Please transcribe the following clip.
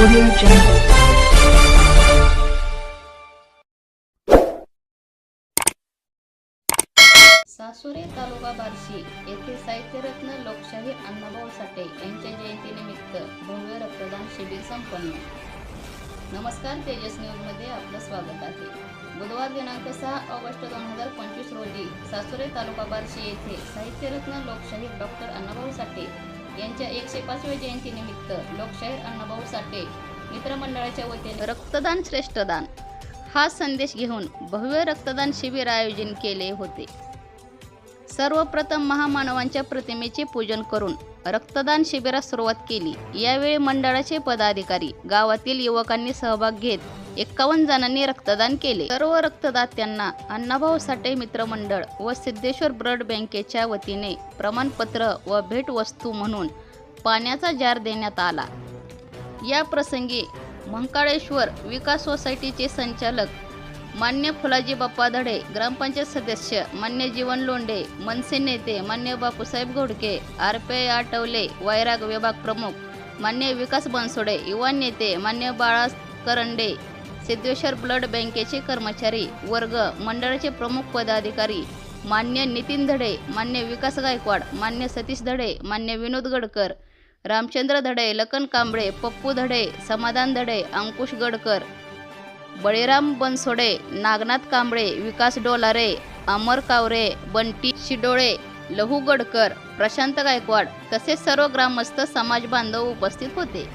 Audio Jungle. सासुरे तालुका बार्शी येथे साहित्यरत्न लोकशाही अण्णाभाऊ साठे यांच्या जयंतीनिमित्त भव्य रक्तदान शिबिर संपन्न नमस्कार तेजस न्यूजमध्ये आपलं स्वागत आहे बुधवार दिनांक सहा ऑगस्ट दोन हजार पंचवीस रोजी सासुरे तालुका बार्शी येथे साहित्यरत्न लोकशाही डॉक्टर अण्णाभाऊ साठे यांच्या एकशे पाचव्या जयंतीनिमित्त लोकशाही अण्णाभाऊ साठे मित्रमंडळाच्या वतीने रक्तदान श्रेष्ठदान. हा संदेश घेऊन भव्य रक्तदान शिबिर आयोजन केले होते. सर्वप्रथम महामानवांच्या प्रतिमेचे पूजन करून रक्तदान शिबिरास सुरुवात केली. यावेळी मंडळाचे पदाधिकारी गावातील युवकांनी सहभाग घेत एक्कावन्न जणांनी रक्तदान केले. सर्व रक्तदात्यांना अण्णाभाऊ साठे मित्रमंडळ व सिद्धेश्वर ब्लड बँकेच्या वतीने प्रमाणपत्र व भेटवस्तू म्हणून पाण्याचा जार देण्यात आला. या प्रसंगी मंकाळेश्वर विकास सोसायटीचे संचालक मान्य फुलाजी बाप्पा धडे ग्रामपंचायत सदस्य मान्य जीवन लोंढे मनसे नेते मान्य बापूसाहेब घोडके आर पी आठवले वैराग विभाग प्रमुख मान्य विकास बनसोडे युवा नेते मान्य बाळा करंडे सिद्धेश्वर ब्लड बँकेचे कर्मचारी वर्ग मंडळाचे प्रमुख पदाधिकारी मान्य नितीन धडे मान्य विकास गायकवाड मान्य सतीश धडे मान्य विनोद गडकर रामचंद्र धडे लखन कांबळे पप्पू धडे समाधान धडे अंकुश गडकर बळीराम बनसोडे नागनाथ कांबळे विकास डोलारे अमर कावरे बंटी शिडोळे लहू गडकर प्रशांत गायकवाड तसेच सर्व ग्रामस्थ समाज बांधव उपस्थित होते.